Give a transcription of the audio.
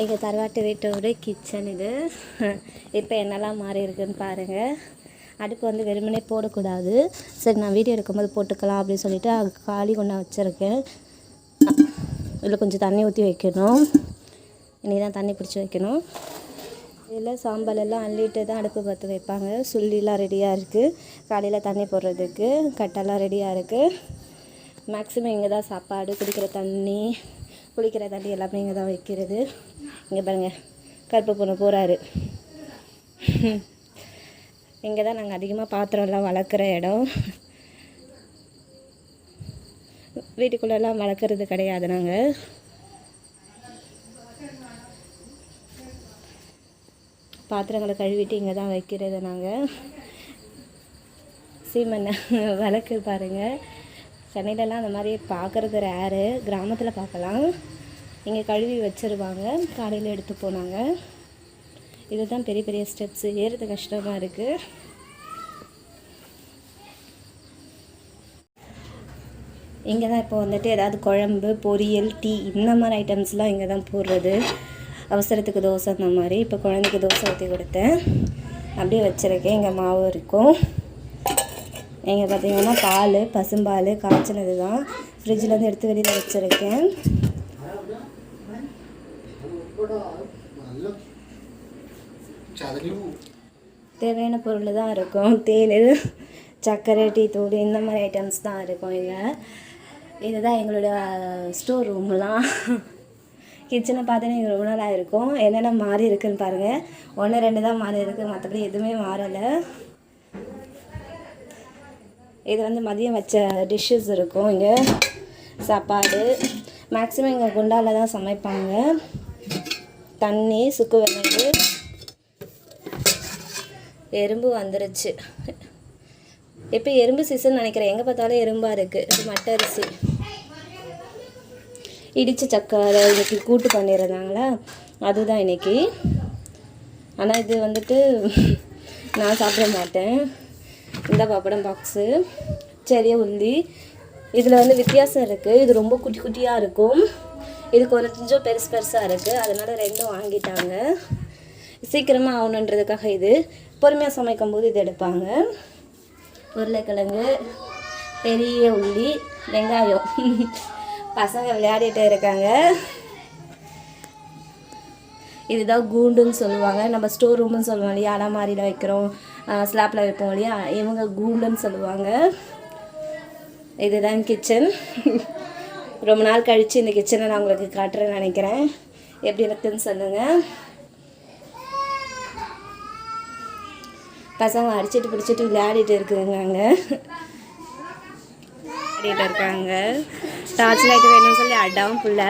எங்கள் தரவாட்டு வீட்டோட கிச்சன் இது. இப்போ என்னெல்லாம் மாறி இருக்குன்னு பாருங்கள் அடுப்பு வந்து வெறுமனே போடக்கூடாது. சரி நான் வீடியோ எடுக்கும்போது போட்டுக்கலாம் அப்படின்னு சொல்லிட்டு அது காலி கொண்டா வச்சுருக்கேன். இதில் கொஞ்சம் தண்ணி ஊற்றி வைக்கணும். இனி தான் தண்ணி பிடிச்சி வைக்கணும். இதில் சாம்பல் எல்லாம் அள்ளிட்டு தான் அடுப்பு பற்ற வைப்பாங்க. சுள்ளிலாம் ரெடியாக இருக்குது காலையில் தண்ணி போடுறதுக்கு கட்டெல்லாம் ரெடியாக இருக்குது மேக்ஸிமம் இங்கே தான் சாப்பாடு குடிக்கிற தண்ணி குளிக்கிற தண்ணி எல்லாமே இங்கே தான் வைக்கிறது. இங்கே பாருங்கள் கருப்பு பொண்ணு போகிறாரு இங்கே தான் நாங்கள் அதிகமாக பாத்திரம்லாம் வளர்க்குற இடம். வீட்டுக்குள்ளெல்லாம் வளர்க்குறது கிடையாது நாங்கள் பாத்திரங்களை கழுவிட்டு இங்கே தான் வைக்கிறது நாங்கள் சீமண்ணை விளக்கு பாருங்கள் சென்னையிலலாம் அந்த மாதிரி பார்க்குறது ரேரு கிராமத்தில் பார்க்கலாம் இங்கே கழுவி வச்சுருவாங்க. காலையில் எடுத்து போனாங்க. இதுதான் பெரிய பெரிய ஸ்டெப்ஸு ஏறுறது கஷ்டமாக இருக்குது இங்கே தான் இப்போ வந்துட்டு ஏதாவது குழம்பு பொரியல் டீ இந்த மாதிரி ஐட்டம்ஸ்லாம் இங்கே தான் போடுறது. அவசரத்துக்கு தோசை அந்த மாதிரி. இப்போ குழந்தைக்கு தோசை ஊற்றி கொடுத்தேன். அப்படியே வச்சுருக்கேன். இங்கே மாவு இருக்கும். இங்கே பார்த்தீங்கன்னா பால் பசும்பால் காய்ச்சினது தான் ஃப்ரிட்ஜிலேருந்து எடுத்து வெளியில் வச்சுருக்கேன். தேவையான பொருள் தான் இருக்கும் தேன் சர்க்கரை டீ தூள் இந்த மாதிரி ஐட்டம்ஸ் தான் இருக்கும் இங்கே இதுதான் எங்களோட ஸ்டோர் ரூம்லாம் கிச்சனை பார்த்தோன்னே எங்கள் ரொம்ப நாளாக இருக்கும் என்னென்ன மாறி இருக்குன்னு பாருங்கள் ஒன்று ரெண்டு தான் மாறி இருக்குது மற்றபடி எதுவுமே மாறலை இது வந்து மதியம் வச்ச டிஷ்ஷஸ் இருக்கும் இங்கே சாப்பாடு மேக்ஸிமம் இங்கே குண்டால தான் சமைப்பாங்க தண்ணி சுக்கு வெண்ணெய். எறும்பு வந்துருச்சு. இப்போ எறும்பு சீசன் நினைக்கிறேன். எங்கே பார்த்தாலும் எறும்பாக இருக்குது இது மட்டை அரிசி. இடித்த சக்கரை இன்றைக்கி கூட்டு பண்ணியிருந்தாங்களா அதுதான் இன்றைக்கி ஆனால் இது வந்துட்டு நான் சாப்பிட மாட்டேன். இந்த பப்படம் பாக்ஸு சரியா உள்ளி இதில் வந்து வித்தியாசம் இருக்குது இது ரொம்ப குட்டி குட்டியாக இருக்கும். இது கொஞ்சம் பெருசு பெருசாக இருக்குது அதனால் ரெண்டும் வாங்கிட்டாங்க. சீக்கிரமாக ஆகணுன்றதுக்காக இது. பொறுமையாக சமைக்கும் போது இது எடுப்பாங்க. உருளைக்கிழங்கு பெரிய உள்ளி வெங்காயம். பசங்க விளையாடிட்டு இருக்காங்க. இதுதான் கூண்டுன்னு சொல்லுவாங்க. நம்ம ஸ்டோர் ரூம்னு சொல்லுவோம் இல்லையா? அலமாரியில் வைக்கிறோம். ஸ்லாப்பில் வைப்போம் இல்லையா? இவங்க கூண்டுன்னு சொல்லுவாங்க. இதுதான் கிச்சன் ரொம்ப நாள் கழித்து இந்த கிச்சனை நான் உங்களுக்கு காட்டுறேன்னு நினைக்கிறேன். எப்படி இருக்குதுன்னு சொல்லுங்கள் பசங்க அடிச்சிட்டு பிடிச்சிட்டு விளையாடிட்டு இருக்குங்க அங்கே. விளையாடிட்டு இருக்காங்க. டார்ச் லைட் வேணும்னு சொல்லி அடாவும் பிள்ளை.